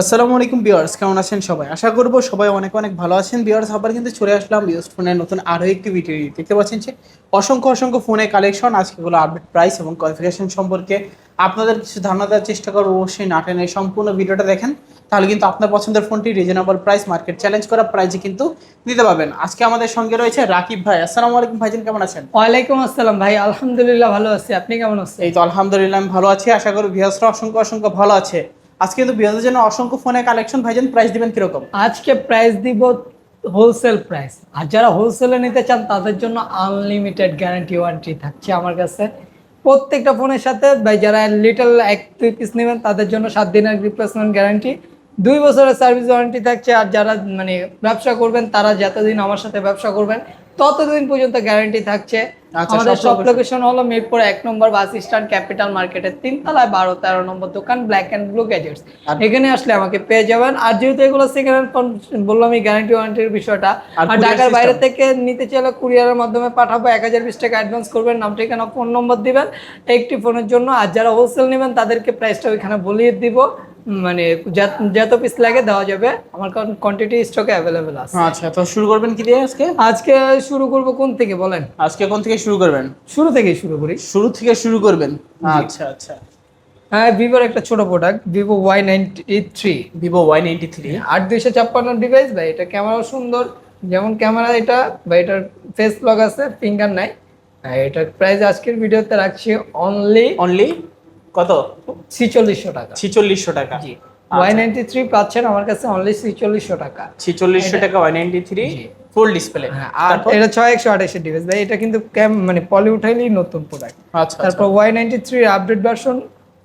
আসসালামু আলাইকুম বিয়ার্স কেমন আছেন সবাই? আশা করব সবাই অনেক অনেক ভালো আছেন। বিয়ার্স আবার কিন্তু চলে আসলাম বিয়ার্স ফোনের নতুন আরও একটি ভিডিও। দেখতে পাচ্ছেন যে অসংখ্য অসংখ্য ফোনের কালেকশন আজকেগুলো আপডেট প্রাইস এবং কোয়ালিফিকেশন সম্পর্কে আপনাদের কিছু ধারণা দেওয়ার চেষ্টা করব। অবশ্যই না টেনে সম্পূর্ণ ভিডিওটা দেখেন তাহলে কিন্তু আপনার পছন্দের ফোনটি রিজনেবল প্রাইস মার্কেট চ্যালেঞ্জ করা প্রাইসে কিন্তু দিতে পারবেন। আজকে আমাদের সঙ্গে রয়েছে রাকিব ভাই। আসসালামু আলাইকুম ভাইজান কেমন আছেন? ওয়ালাইকুম আসসালাম ভাই আলহামদুলিল্লাহ ভালো আছি। আপনি কেমন আছেন? এই তো আলহামদুলিল্লাহ আমি ভালো আছি। আশা করি বিহাসরা অসংখ্য অসংখ্য ভালো আছে। আজকে কিন্তু বিহাসের জন্য অসংখ্য ফোনের কালেকশন ভাইজান প্রাইস দিবেন কীরকম? আজকে প্রাইস দিব হোলসেল প্রাইস আর যারা হোলসেলে নিতে চান, তাদের জন্য আনলিমিটেড গ্যারান্টি ওয়ারেন্টি থাকছে আমার কাছে। প্রত্যেকটা ফোনের সাথে যারা লিটল এক, দুই পিস নেবেন, তাদের জন্য সাত দিনের রিপ্লেসমেন্ট গ্যারান্টি দুই বছরের সার্ভিস ওয়ারেন্টি থাকছে, আর যারা মানে ব্যবসা করবেন, তারা যতদিন আমার সাথে ব্যবসা করবেন ততদিন পর্যন্ত গ্যারান্টি থাকছে। আচ্ছা, আমাদের সব লোকেশন হলো মিরপুর এক নম্বর বাস স্ট্যান্ড ক্যাপিটাল মার্কেটের তিনতলায় বারো তেরো নম্বর দোকান ব্ল্যাক অ্যান্ড ব্লু গ্যাজেটস এখানে আসলে আমাকে পেয়ে যাবেন। আর যেহেতু এগুলো সেকেন্ড হ্যান্ড ফোন বললাম আমি গ্যারান্টি ওয়ারেন্টির বিষয়টা। আর আর ঢাকার বাইরে থেকে নিতে চাইলে কুরিয়ারের মাধ্যমে পাঠাবো। এক হাজার বিশ টাকা অ্যাডভান্স করবেন। নাম ঠিকানা ফোন নম্বর দিবেন। একটি ফোনের জন্য। আর যারা হোলসেল নেবেন তাদেরকে প্রাইসটা ওইখানে বলিয়ে দিব। মানে যত- পিস লাগে দেওয়া যাবে। আমার কারণ কোয়ান্টিটি স্টকে অ্যাভেলেবেল আছে। আচ্ছা তো শুরু করবেন কি দিয়ে আজকে? আজকে শুরু করব কোন থেকে বলেন? আজকে কোন থেকে শুরু করবেন? শুরু থেকেই শুরু করি। শুরু থেকে শুরু করবেন? আচ্ছা আচ্ছা। হ্যাঁ ভিভোর একটা ছোট product Vivo Y ninety three Vivo Y ninety three আট দুইশো ছাপ্পান্ন ডিভাইস ভাই এটা ক্যামেরাও সুন্দর। যেমন ক্যামেরা এটা বা এটার ফেস লক আছে ফিঙ্গার নাই। এটার প্রাইস আজকের ভিডিওতে রাখছি অনলি অনলি কত? ছিচল্লিশশো টাকা। ছিচল্লিশশো টাকা। জি। ওয়াই নাইনটি থ্রি পাচ্ছেন আমার কাছে অনলি ছিচল্লিশশো টাকা। ছিচল্লিশশো টাকা Y ninety three. Full display আর এটা ছয় একশো আঠাশের ডিভাইস ভাই এটা কিন্তু ক্যাম মানে পলি উঠাইলেই নতুন প্রোডাক্ট আচ্ছা তারপর Y ninety three update version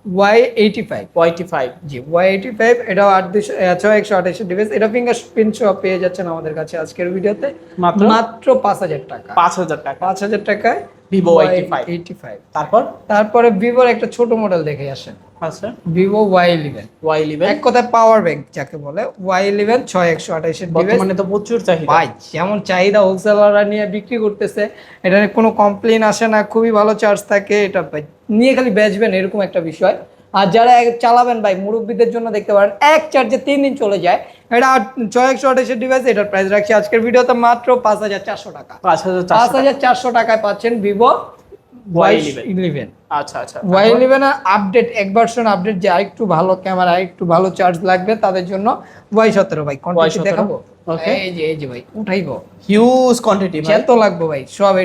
Y eighty five ওয়াইটি five G Y eighty five এটাও আট দুশো ছয় একশো আঠাশের ডিভাইস এটা ফিঙ্গার প্রিন্ট সহ পেয়ে যাচ্ছেন আমাদের কাছে আজকের ভিডিওতে? মাত্র পাঁচ হাজার টাকা। পাঁচ হাজার টাকা। পাঁচ হাজার টাকায় Y85 এইটি ফাইভ তারপর? তারপরে ভিভোর একটা ছোট মডেল দেখে আসেন। আচ্ছা। Vivo Y eleven Y eleven এক কথায় পাওয়ার ব্যাংক যাকে বলে ওয়াই ইলেভেন ছয় একশো বর্তমানে তো প্রচুর চাহিদা। ভাই যেমন চাহিদা হোলসেলাররা নিয়ে বিক্রি করতেছে এটা কোনো কমপ্লেন আসে না খুবই ভালো চার্জ থাকে এটা ভাই নিয়ে খালি বেচবেন এরকম একটা বিষয়। আর যারা চালাবেন ভাই মুরব্বীদের জন্য দেখতে পারেন এক চার্জে তিন দিন চলে যায়। এটা ছয় একশো আঠাশের ডিভাইস এটার প্রাইস রাখছি আজকের ভিডিওতে মাত্র পাঁচ হাজার চারশো টাকা। পাঁচ হাজার পাঁচ হাজার চারশো টাকায় পাচ্ছেন ভিভো ওয়াই Y11 ইলেভেন আচ্ছা আচ্ছা। ওয়াই ইলেভেন আপডেট এক ভার্সন আপডেট যে আরেকটু ভালো ক্যামেরা একটু ভালো চার্জ লাগবে তাদের জন্য ওয়াই সতেরো ভাই কোয়ান্টিটি Y17 দেখাবো? এই যে এই যে ভাই উঠাইবো। হিউজ কোয়ান্টিটি যত লাগবে ভাই সব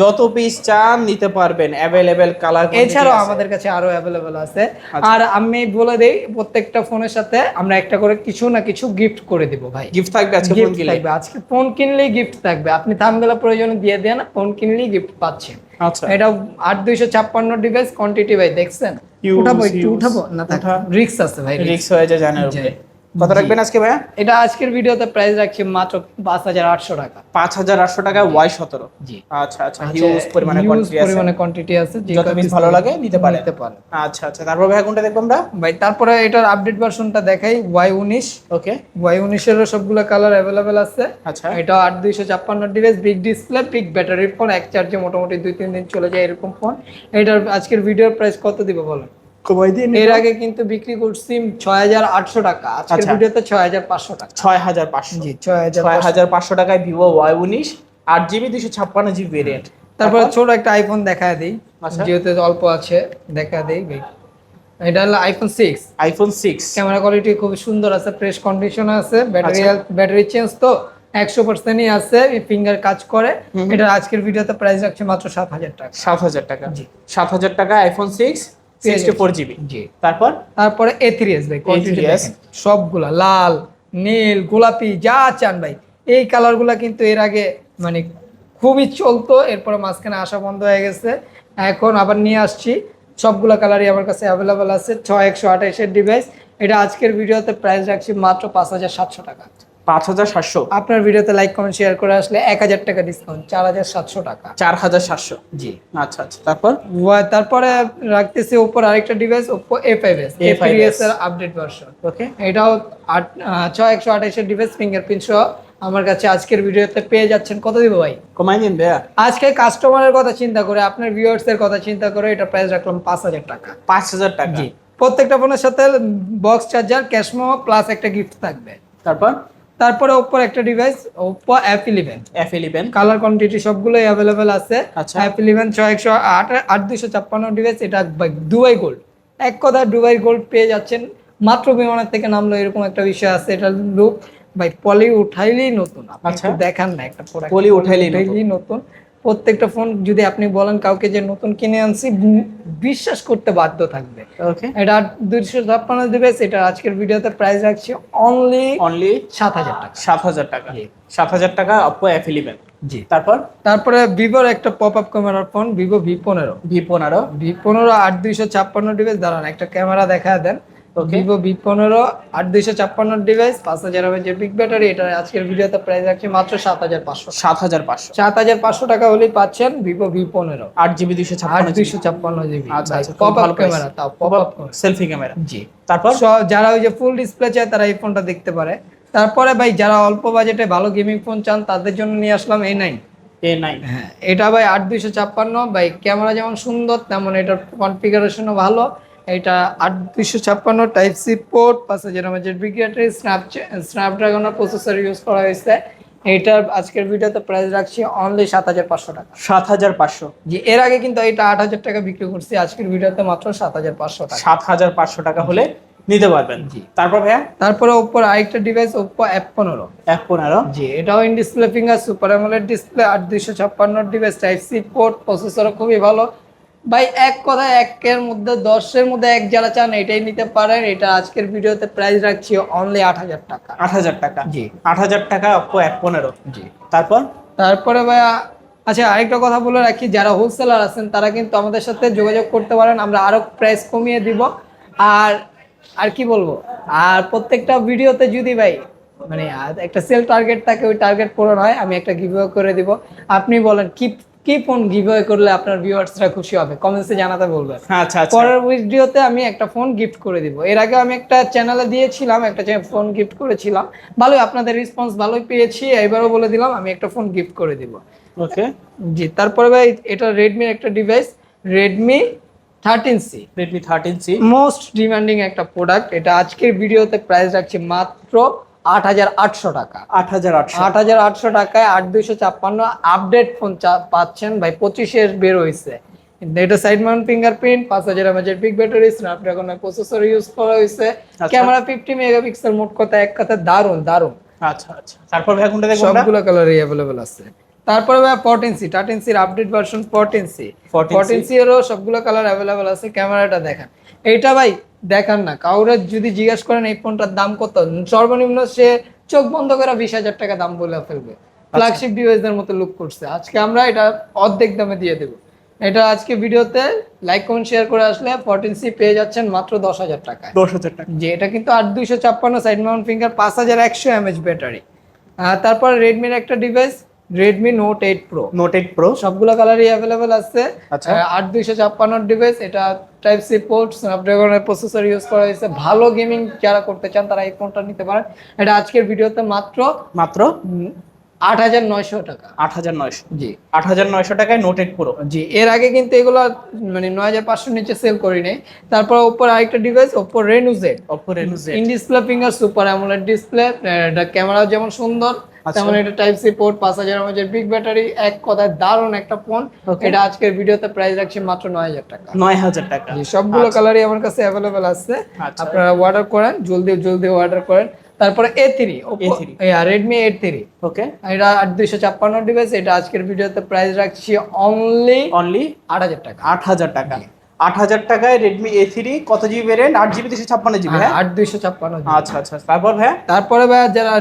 যত পিস চান নিতে পারবেন অ্যাভেলেবেল কালার এছাড়াও আমাদের কাছে আরও অ্যাভেলেবেল আছে। আচ্ছা। আর আমি বলে দেই প্রত্যেকটা ফোনের সাথে আমরা একটা করে কিছু না কিছু গিফট করে দিব ভাই। গিফট থাকবে আজকে ফোন কিনলে? আজকে ফোন কিনলেই গিফট থাকবে। আপনি থামবেলা প্রয়োজন দিয়ে দেন ফোন কিনলেই গিফট পাচ্ছেন। এটা আট দুইশো ছাপ্পান্ন ডিভাইস কোয়ান্টিটি ভাই দেখছেন? উঠাবো একটু উঠাবো? না। রিক্স আছে ভাই। রিক্স হয়ে যায় জানার উপরে। কত রাখবেন আজকে ভাইয়া? এটা আজকের ভিডিওতে প্রাইস রাখছি মাত্র পাঁচ হাজার আটশো টাকা। পাঁচ হাজার আটশো টাকা ওয়াই সতেরো। জি। আচ্ছা আচ্ছা হিউজ পরিমাণে আছে। পরিমাণে কোয়ান্টিটি আছে যত ভালো লাগে নিতে পারেন। নিতে পারেন। আচ্ছা আচ্ছা তারপর ভাইয়া কোনটা দেখব আমরা? ভাই তারপরে এটার আপডেট ভার্সনটা দেখাই ওয়াই উনিশ। ওকে ওয়াই উনিশেরও সবগুলো কালার অ্যাভেলেবেল আছে। আচ্ছা। এটা আট দুইশো ছাপ্পান্ন device big display big battery phone এক চার্জে মোটামুটি দুই তিন দিন চলে যায় এরকম ফোন এটার আজকের ভিডিওর প্রাইস কত দিব বলেন? কমাই দিয়ে এর আগে কিন্তু বিক্রি করছি ছয় হাজার আটশো টাকা। আজকের আচ্ছা। ভিডিওতে ছয় হাজার পাঁচশো টাকা। ছয় হাজার পাঁচশো। জি ছয় হাজার ছয় হাজার পাঁচশো টাকায় ভিভো ওয়াই উনিশ আট জিবি দুশো ছাপ্পান্ন জিবি ভেরিয়েন্ট তারপরে ছোট একটা আইফোন দেখা দিই। যেহেতু অল্প আছে দেখা দিই এটা হলো iPhone six iPhone six camera quality খুব সুন্দর আছে ফ্রেশ কন্ডিশন আছে ব্যাটারি। ব্যাটারি চেঞ্জ তো একশো পার্সেন্টই আছে ফিঙ্গার কাজ করে। এটা আজকের ভিডিওতে প্রাইস রাখছে মাত্র সাত হাজার টাকা। সাত হাজার টাকা। জি। সাত হাজার টাকা iPhone six sixty four GB জি। তারপর? তারপরে এ থ্রি এস ভাই কোয়ান্টিটি সবগুলা লাল নীল গোলাপি যা চান ভাই। এই কালারগুলা কিন্তু এর আগে মানে খুবই চলতো এরপরে মাঝখানে আসা বন্ধ হয়ে গেছে। এখন আবার নিয়ে আসছি। সবগুলা কালারই আমার কাছে অ্যাভেলেবেল আছে। ছয় একশো আঠাইশের ডিভাইস এটা আজকের ভিডিওতে প্রাইস রাখছি মাত্র পাঁচ হাজার সাতশো টাকা। পাঁচ হাজার সাতশো। আপনার ভিডিওতে লাইক কমেন্ট শেয়ার করে আসলে এক হাজার টাকা ডিসকাউন্ট চার হাজার সাতশো টাকা। চার হাজার সাতশো। জি। আচ্ছা আচ্ছা তারপর? তারপরে রাখতেছি ওপর আরেকটা device Oppo A five S A five S এর আপডেট ভার্সন ওকে এটাও আট ছয় একশো আঠাশের ডিভাইস ফিঙ্গারপ্রিন্ট সহ। আমার কাছে আজকের ভিডিওতে পেয়ে যাচ্ছেন। কত দিব ভাই? কমাই দিন ভাইয়া। আজকে কাস্টমারের কথা চিন্তা করে আপনার ভিউয়ার্স এর কথা চিন্তা করে এটা প্রাইস রাখলাম পাঁচ হাজার টাকা। পাঁচ হাজার টাকা। জি। প্রত্যেকটা ফোনের সাথে বক্স চার্জার ক্যাশমো প্লাস একটা গিফট থাকবে। তারপর? তারপরে ওপর একটা device Oppo F eleven F eleven colour quantity সবগুলোই অ্যাভেলেবেল আছে আচ্ছা। অ্যাপ ইলেভেন ছয় একশো আট আট দুশো ছাপ্পান্ন ডিভাইস এটা দুবাই গোল্ড এক কথা দুবাই গোল্ড পেয়ে যাচ্ছেন মাত্র বিমানের থেকে নামলো এরকম একটা বিষয় আছে এটা লুক ভাই পলি উঠাইলেই নতুন আচ্ছা। দেখান না একটা। পলি উঠাইলেই নতুন। প্রত্যেকটা ফোন যদি আপনি বলেন কাউকে যে নতুন কিনে আনছি বিশ্বাস করতে বাধ্য থাকবে। এটা দুইশো ছাপ্পান্ন ডিভাইস এটা আজকের ভিডিওতে প্রাইস রাখছি অনলি অনলি সাত হাজার টাকা। সাত হাজার টাকা। সাত হাজার টাকা অপো এফ ইলেভেন জি। তারপর? তারপরে ভিভোর একটা পপ আপ ক্যামেরার ফোন ভিভো ভি পনেরো। ভি পনেরো। ভি পনেরো আট দুইশো ছাপ্পান্ন ডিভাইস দাঁড়ান একটা ক্যামেরা দেখা দেন. ভিভো ভি পনেরো আট দুইশো ছাপ্পান্ন ডিভাইস পাঁচ হাজার যে বিগ ব্যাটারি এটা আজকের ভিডিওতে প্রাইস রাখছি মাত্র সাত হাজার পাঁচশো। সাত হাজার পাঁচশো। সাত হাজার পাঁচশো টাকা হলেই পাচ্ছেন ভিভো ভি পনেরো। আট জিবি দুইশো আট দুইশো ছাপ্পান্ন জিবি আচ্ছা, পপ আপ ক্যামেরা তাও পপ আপ সেলফি ক্যামেরা জি। তারপর? যারা ওই যে ফুল ডিসপ্লে চায় তারা এই ফোনটা দেখতে পারে। তারপরে ভাই যারা অল্প বাজেটে ভালো গেমিং ফোন চান তাদের জন্য নিয়ে আসলাম এই নাইন হ্যাঁ এটা ভাই আট দুইশো ছাপ্পান্ন। ভাই ক্যামেরা যেমন সুন্দর তেমন এটার কনফিগারেশনও ভালো। এটা আট দুইশো ছাপ্পান্ন টাইপ সি পোর্ট পাঁচ হাজার আমাদের ব্রিগেটারি স্ন্যাপ স্ন্যাপড্রাগনের প্রসেসর ইউজ করা হয়েছে। এটার আজকের ভিডিওতে প্রাইস রাখছি অনলি সাত হাজার পাঁচশো টাকা। সাত হাজার পাঁচশো। যে এর আগে কিন্তু এটা আট হাজার টাকা বিক্রি করছি আজকের ভিডিওতে মাত্র সাত হাজার পাঁচশো টাকা। সাত হাজার পাঁচশো টাকা হলে নিতে পারবেন। জি। তারপর ভাইয়া? তারপরে ওপ্পোর আরেকটা ডিভাইস ওপ্পো অ্যাপ পনেরো। এক পনেরো। জি এটাও in display finger super AMOLED display আট দুইশো ছাপ্পান্ন ডিভাইস টাইপ সি পোর্ট প্রসেসরও খুবই ভালো। ভাই এক কথায় একের মধ্যে দশের মধ্যে এক যারা চান এটাই নিতে পারেন। এটা আজকের ভিডিওতে প্রাইস রাখছি অনলি আট হাজার টাকা। আট হাজার টাকা? জি। আট হাজার টাকা অপো এক পনেরো। জি। তারপর? তারপরে ভাইয়া আচ্ছা আরেকটা কথা বলে রাখি যারা হোলসেলার আছেন তারা কিন্তু আমাদের সাথে যোগাযোগ করতে পারেন আমরা আরও প্রাইস কমিয়ে দিব। আর আর কি বলব? আর প্রত্যেকটা ভিডিওতে যদি ভাই মানে একটা সেল টার্গেট থাকে ওই টার্গেট পূরণ হয় আমি একটা গিভ করে দিব। আপনি বলেন কি কি ফোন গিভওয়ে করলে আপনার ভিউয়ার্সরা খুশি হবে? কমেন্টসে জানাতে বলবেন। আচ্ছা আচ্ছা। পরের ভিডিওতে আমি একটা ফোন গিফট করে দিব। এর আগে আমি একটা চ্যানেলে দিয়েছিলাম একটা ফোন গিফট করেছিলাম। ভালোই আপনাদের রেসপন্স ভালোই পেয়েছি। এবারও বলে দিলাম আমি একটা ফোন গিফট করে দিব। ওকে জি তারপরে ভাই এটা রেডমির একটা device Redmi thirteen C Redmi thirteen C most demanding একটা প্রোডাক্ট এটা আজকের ভিডিওতে প্রাইস রাখছি মাত্র আট হাজার আটশো টাকা। আট হাজার আটশো। আট হাজার আটশো টাকায় আট দুইশো ছাপ্পান্ন আপডেট ফোন পাচ্ছেন। ভাই পঁচিশের বের হয়েছে এটা সাইড মাউন্ট ফিঙ্গারপ্রিন্ট পাঁচ হাজার এমএচের বিগ ব্যাটারি স্ন্যাপড্রাগনের প্রসেসর ইউজ করা হয়েছে ক্যামেরা ফিফটি মেগাপিক্সেল মোট কথা এক কথা দারুণ দারুণ। আচ্ছা আচ্ছা। তারপর ভাইয়া কোনটা দেখব আমরা? সবগুলো কালারই অ্যাভেলেবল আছে। তারপরে ভাই fourteen C thirteen update version fourteen C 14C fourteen C এরও সবগুলো কালার অ্যাভেলেবল আছে। ক্যামেরাটা দেখান। এইটা ভাই দেখান না। কাউরে যদি জিজ্ঞাসা করেন এই ফোনটার দাম কত সর্বনিম্ন সে চোখ বন্ধ করে বিশ হাজার টাকা দাম বলে ফেলবে। ফ্ল্যাগশিপ ডিভাইসের মতো লুক করছে। আজকে আমরা এটা অর্ধেক দামে দিয়ে দেবো। এটা আজকে ভিডিওতে লাইক কমেন্ট শেয়ার করে আসলে ফোরটিন সি পেয়ে যাচ্ছেন মাত্র দশ হাজার টাকায়। দশ হাজার টাকা। যে এটা কিন্তু আট দুইশো ছাপ্পান্ন সাইড মাউন্ট ফিঙ্গার পাঁচ হাজার একশো এমএচ ব্যাটারি তারপর রেডমির একটা device Redmi Note eight Pro Note eight Pro সবগুলো কালারই অ্যাভেলেবেল আছে। আচ্ছা। আট দুইশো ছাপ্পান্ন ডিভাইস এটা টাইপ সি পোর্ট স্ন্যাপড্রাগনের প্রসেসর ইউজ করা হয়েছে। ভালো গেমিং যারা করতে চান তারা এই ফোনটা নিতে পারেন। এটা আজকের ভিডিওতে মাত্র মাত্র? আট হাজার নয়শো টাকা। আট হাজার নয়শো। জি। আট হাজার নয়শো টাকায় নোট এইট প্রো জি এর আগে কিন্তু এগুলো মানে নয় হাজার পাঁচশোর নিচে সেল করি নাই তারপর ওপর আরেকটা device Oppo Reno Z Oppo Reno Z in display finger super AMOLED display camera যেমন সুন্দর। তেমন এটা টাইপ সি পোর্ট পাঁচ হাজার এমএচের বিগ ব্যাটারি এক কথায় দারুণ একটা ফোন এটা আজকের ভিডিওতে প্রাইস রাখছি মাত্র নয় হাজার টাকা। নয় হাজার টাকা। সবগুলো কালারই আমার কাছে অ্যাভেলেবেল আছে। আচ্ছা। আপনারা অর্ডার করেন জলদি জলদি অর্ডার করেন। তারপরে A three A3 Redmi eight three okay এটা আট দুইশো ছাপ্পান্ন ডিভাইস এটা আজকের ভিডিওতে প্রাইস রাখছি অনলি অনলি আট হাজার টাকা। আট হাজার টাকা। আট হাজার টাকায় রেডমি এ থ্রি কত জিবি ভ্যারিয়েন্ট আট জিবি দুশো ছাপ্পান্ন জিবি হ্যাঁ? আট দুইশো ছাপ্পান্ন আচ্ছা আচ্ছা তারপর ভাইয়া? তারপরে ভাই যারা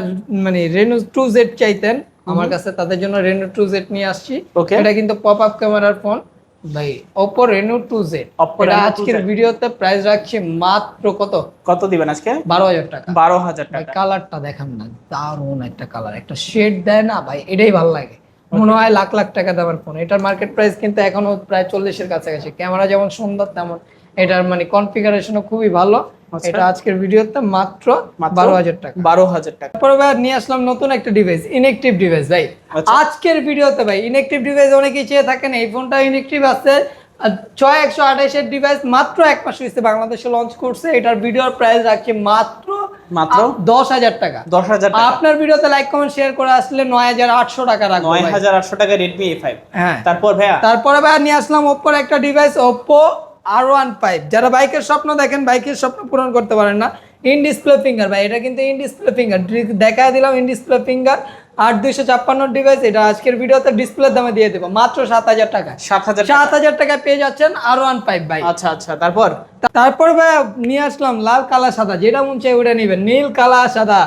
মানে রেনু টু জেড চাইতেন আমার কাছে তাদের জন্য রেনু টু জেড নিয়ে আসছি। Okay. এটা কিন্তু পপ আপ ক্যামেরার ফোন ভাই ওপো রেনু টু জেড এটা আজকের ভিডিওতে প্রাইস রাখছি মাত্র কত? কত দিবেন আজকে? বারো হাজার টাকা। বারো হাজার ভাই টাকা। কালারটা দেখান না দারুণ একটা কালার একটা শেড দেয় না ভাই এটাই ভালো লাগে। মনে হয় লাখ লাখ টাকা দামের ফোন এটার মার্কেট প্রাইস কিন্তু এখনও প্রায় চল্লিশের কাছাকাছি। ক্যামেরা যেমন সুন্দর তেমন এটার মানে কনফিগারেশনও খুবই ভালো। আচ্ছা। এটা আজকের ভিডিওতে মাত্র বারো হাজার টাকা। বারো হাজার টাকা। তারপরে ভাই নিয়ে আসলাম নতুন একটা ডিভাইস ইনেকটিভ ডিভাইস ভাই। আচ্ছা। আজকের ভিডিওতে ভাই ইনেকটিভ ডিভাইস অনেকেই চেয়ে থাকেন এই ফোনটা ইনেকটিভ আছে ছয় একশো আঠাশের ডিভাইস মাত্র এক মাস হয়েছে বাংলাদেশে লঞ্চ করছে। এটার ভিডিওর প্রাইস রাখছে মাত্র মাত্র? দশ হাজার টাকা। দশ হাজার টাকা। আপনার ভিডিওতে লাইক কমেন্ট শেয়ার করে আসলে নয় হাজার আটশো টাকা রাখব নয় হাজার আটশো টাকা রেডমি এ ফাইভ হ্যাঁ। তারপর ভাইয়া? তারপরে ভাই নিয়ে আসলাম ওপ্পোর একটা device Oppo R one five যারা বাইকের স্বপ্ন দেখেন বাইকের স্বপ্ন পূরণ করতে পারেন না। ইন ডিসপ্লে ফিঙ্গার ভাই এটা কিন্তু ইন ডিসপ্লে ফিঙ্গার দেখা দিলাম ইন ডিসপ্লে ফিঙ্গার আট দুইশো ছাপ্পান্ন ডিভাইস এটা আজকের ভিডিওতে ডিসপ্লের দামে দিয়ে দেবো। মাত্র সাত হাজার টাকা সাত হাজার সাত হাজার টাকায় পেয়ে যাচ্ছেন আর ওয়ান ফাইভ ভাই। আচ্ছা আচ্ছা তারপর? তারপর ভাই নিয়ে আসলাম লাল কালা সাদা যেটা মন চাই ওটা নিবেন নীল কালা সাদা।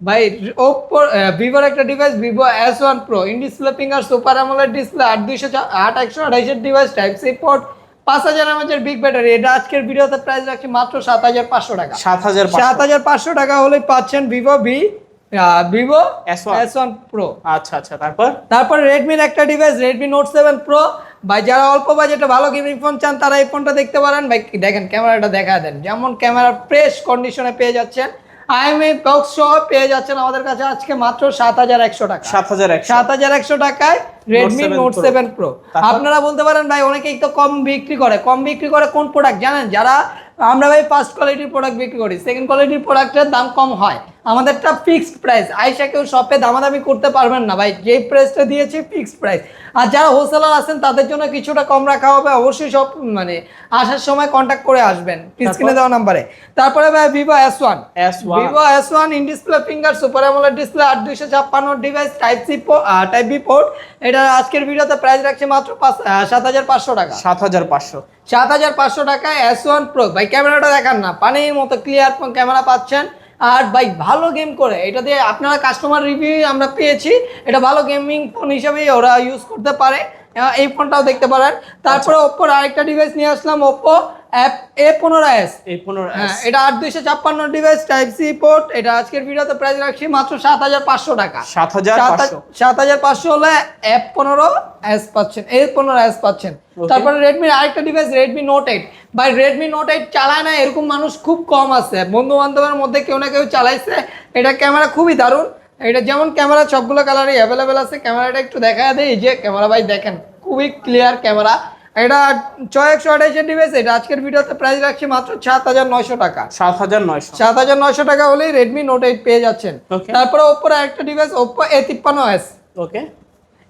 ভাই ওপ্পো ভিভোর একটা device Vivo S one Pro in display finger super AMOLED display আট দুইশো আট একশো আঠাইশের ডিভাইস টাইপ সি পোর্ট পাঁচ হাজার এমএচের বিগ ব্যাটারি এটা আজকের ভিডিওতে প্রাইস রাখছি মাত্র সাত হাজার পাঁচশো টাকা। সাত হাজার সাত হাজার পাঁচশো টাকা হলে পাচ্ছেন Vivo V Vivo S1 S one Pro আচ্ছা আচ্ছা তারপর? তারপর রেডমির একটা device Redmi Note seven Pro ভাই যারা অল্প বাজেটে ভালো গেমিং ফোন চান তারা এই ফোনটা দেখতে পারেন। ভাই দেখেন ক্যামেরাটা দেখা দেন। যেমন ক্যামেরা ফ্রেশ কন্ডিশনে পেয়ে যাচ্ছেন। আইএমএ বক্স সহ পেয়ে যাচ্ছেন আমাদের কাছে আজকে মাত্র সাত হাজার একশো টাকা। সাত হাজার সাত হাজার একশো টাকায় রেডমি নোট সেভেন প্রো আপনারা বলতে পারেন ভাই অনেকেই তো কম বিক্রি করে। কম বিক্রি করে কোন প্রোডাক্ট জানেন যারা আমরা ভাই ফার্স্ট কোয়ালিটির প্রোডাক্ট বিক্রি করি সেকেন্ড কোয়ালিটির প্রোডাক্টের দাম কম হয়। আমাদেরটা ফিক্সড প্রাইস আইসা কেউ শপে দামাদামি করতে পারবেন না ভাই। যেই প্রাইসটা দিয়েছি ফিক্সড প্রাইস আর যারা হোলসেলার আছেন তাদের জন্য কিছুটা কম রাখা হবে। অবশ্যই সব মানে আসার সময় কন্ট্যাক্ট করে আসবেন। স্ক্রিনে দেওয়া নাম্বারে। তারপরে ভাই Vivo S one Vivo S one in display finger super AMOLED display আট দুইশো ছাপ্পান্ন device type C type B port এটা আজকের ভিডিওতে প্রাইস রাখছে মাত্র পাঁচ সাত হাজার পাঁচশো টাকা। সাত হাজার পাঁচশো। সাত হাজার পাঁচশো টাকায় এস ওয়ান প্রো ভাই ক্যামেরাটা দেখান না। পানির মতো ক্লিয়ার ক্যামেরা পাচ্ছেন। আর ভাই ভালো গেম করে। এটা দিয়ে আপনারা কাস্টমার রিভিউ আমরা পেয়েছি। এটা ভালো গেমিং ফোন হিসেবেই ওরা ইউজ করতে পারে। এই ফোনটাও দেখতে পারেন। তারপরে ওপ্পোর আরেকটা ডিভাইস নিয়ে আসলাম ওপ্পো এ পনেরো এস এটা আট দুইশো ছাপ্পান্ন ডিভাইস টাইপ সি পোর্ট এটা আজকের ভিডিওতে প্রাইস রাখছি মাত্র সাত হাজার পাঁচশো টাকা। সাত হাজার সাত পাঁচশো হাজার- পাঁচশো হলে পনেরো এস পাচ্ছেন এ পনেরো এস পাচ্ছেন। তারপরে রেডমির আরেকটা device Redmi Note eight Redmi Note eight চালায় না এরকম মানুষ খুব কম আছে। বন্ধু বান্ধবের মধ্যে কেউ না কেউ চালাইছে। এটা ক্যামেরা খুবই দারুণ। এটা যেমন ক্যামেরা সবগুলো কালারই অ্যাভেলেবেল আছে। ক্যামেরাটা একটু দেখা দেয় যে ক্যামেরা ভাই দেখেন খুবই ক্লিয়ার ক্যামেরা এটা ছয় একশো আঠাইশের ডিভাইস এটা আজকের ভিডিওতে প্রাইস রাখছি মাত্র সাত হাজার নয়শো টাকা। সাত হাজার নয়শো। সাত হাজার নয়শো টাকা হলেই রেডমি নোট এইট পেয়ে যাচ্ছেন. তারপরে ওপ্পোর একটা ডিভাইস ওপ্পো এ তিপ্পান্ন এস ওকে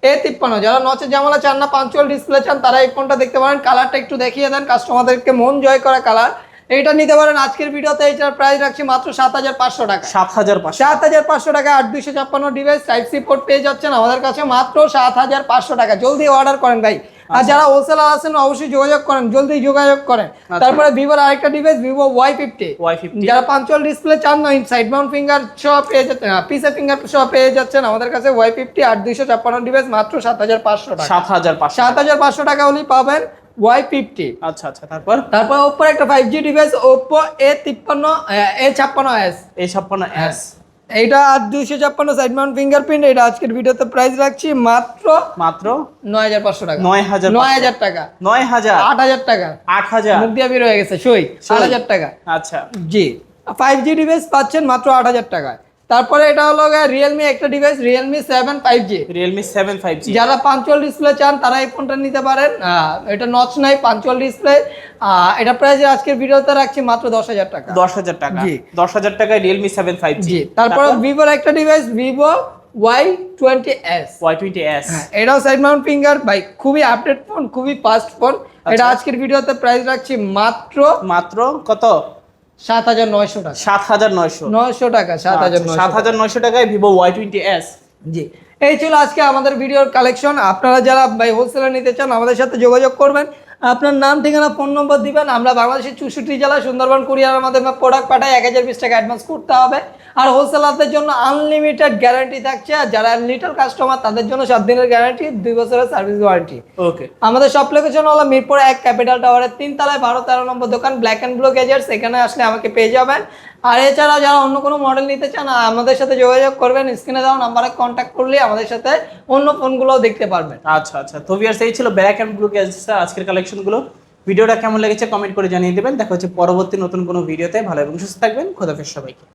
এ তিপ্পান্ন যারা নচে জামালা চান না পাঞ্চুয়াল ডিসপ্লে চান তারা এই ফোনটা দেখতে পারেন। কালারটা একটু দেখিয়ে দেন কাস্টমারদেরকে মন জয় করা কালার এইটা নিতে পারেন আজকের ভিডিওতে এইটার প্রাইস রাখছি মাত্র সাত হাজার পাঁচশো টাকা। সাত হাজার পাঁচশো। সাত হাজার পাঁচশো টাকা আট দুইশো ছাপ্পান্ন ডিভাইস টাইপ সি পোর্ট পেয়ে যাচ্ছেন। আমাদের কাছে মাত্র সাত হাজার পাঁচশো টাকা। জলদি অর্ডার করেন ভাই। আর যারা হোলসেলার আছেন অবশ্যই যোগাযোগ করেন জলদি যোগাযোগ করেন। তারপরে ভিভোর আরেকটা device Vivo Y fifty Y fifty যারা পাঞ্চুয়াল ডিসপ্লে চান না সাইড মাউন্ট ফিঙ্গার সহ পেয়ে যাচ্ছেন পিসে ফিঙ্গার সহ পেয়ে যাচ্ছেন। আমাদের কাছে ওয়াই ফিফটি আর দুইশো ছাপ্পান্ন ডিভাইস মাত্র সাত হাজার পাঁচশো টাকা। সাত হাজার পাঁচশো সাত হাজার পাঁচশো টাকা হলেই পাবেন ওয়াই ফিফটি আচ্ছা আচ্ছা তারপর? তারপর ওপ্পোর একটা five G device Oppo A তিপ্পান্ন এ ছাপ্পান্ন এস এ ছাপ্পান্ন এস এইটা আর দুইশো ছাপ্পান্ন সাইড মাউন্ট ফিঙ্গারপ্রিন্ট এটা আজকের ভিডিওতে প্রাইস রাখছি মাত্র মাত্র নয় হাজার পাঁচশো টাকা। নয় হাজার নয় হাজার টাকা। নয় হাজার আট হাজার টাকা। আট হাজার মুখ দিয়ে বের হয়ে গেছে সই। আট হাজার টাকা। আচ্ছা। জি। ফাইভ জি ডিভাইস পাচ্ছেন মাত্র আট হাজার টাকায়। তারপরে এটা হলো রিয়েলমি একটা device Realme seven five G Realme seven five G যারা পাঞ্চুয়াল ডিসপ্লে চান তারা এই ফোনটা নিতে পারেন। এটা নচ নাই পাঞ্চুয়াল ডিসপ্লে এটা প্রাইস আজকের ভিডিওতে রাখছি মাত্র দশ হাজার টাকা। দশ হাজার টাকা। জি। দশ হাজার টাকায় রিয়েলমি সেভেন ফাইভ জি তারপর ভিভোর একটা device Vivo Y twenty S Y twenty S এটাও সাইড মাউন্ট ফিঙ্গার ভাই খুবই আপডেট ফোন খুবই ফাস্ট ফোন এটা আজকের ভিডিওতে প্রাইস রাখছি মাত্র মাত্র কত? সাত হাজার নয়শো টাকা। সাত হাজার নয়শো। নয়শো টাকা সাত হাজার আচ্ছা, সাত হাজার নয়শো টাকায় Vivo Y twenty S G. এই ছিল আজকে আমাদের ভিডিওর কালেকশন আপনারা যারা হোলসেলার নিতে চান আমাদের সাথে যোগাযোগ করবেন। আপনার নাম ঠিকানা ফোন নম্বর দিবেন। আমরা বাংলাদেশের চৌষট্টি জেলা সুন্দরবন কুরিয়ার মাধ্যমে প্রোডাক্ট পাঠাই। এক হাজার বিশ টাকা অ্যাডভান্স করতে হবে। আর হোলসেলারদের জন্য আনলিমিটেড গ্যারান্টি থাকছে। আর যারা লিটল কাস্টমার তাদের জন্য সাত দিনের গ্যারান্টি দুই বছরের সার্ভিস ওয়ারেন্টি ওকে আমাদের সব লোকেশন হলো মিরপুর এক ক্যাপিটাল টাওয়ারের তিন তলায় বারো তেরো নম্বর দোকান ব্ল্যাক অ্যান্ড ব্লু গেজার সেখানে আসলে আমাকে পেয়ে যাবেন। আর এছাড়াও যারা অন্য কোনো মডেল নিতে চান আমাদের সাথে যোগাযোগ করবেন স্ক্রিনে দেওয়া নাম্বারে কন্ট্যাক্ট করলে আমাদের সাথে অন্য ফোনগুলোও দেখতে পারবেন। আচ্ছা আচ্ছা। তো ভিউয়ার্স এই ছিল ব্ল্যাক অ্যান্ড ব্লু আজকের কালেকশনগুলো ভিডিওটা কেমন লেগেছে কমেন্ট করে জানিয়ে দেবেন। দেখা হচ্ছে পরবর্তী নতুন কোনো ভিডিওতে ভালো এবং সুস্থ থাকবেন। খোদাফেজ সবাইকে।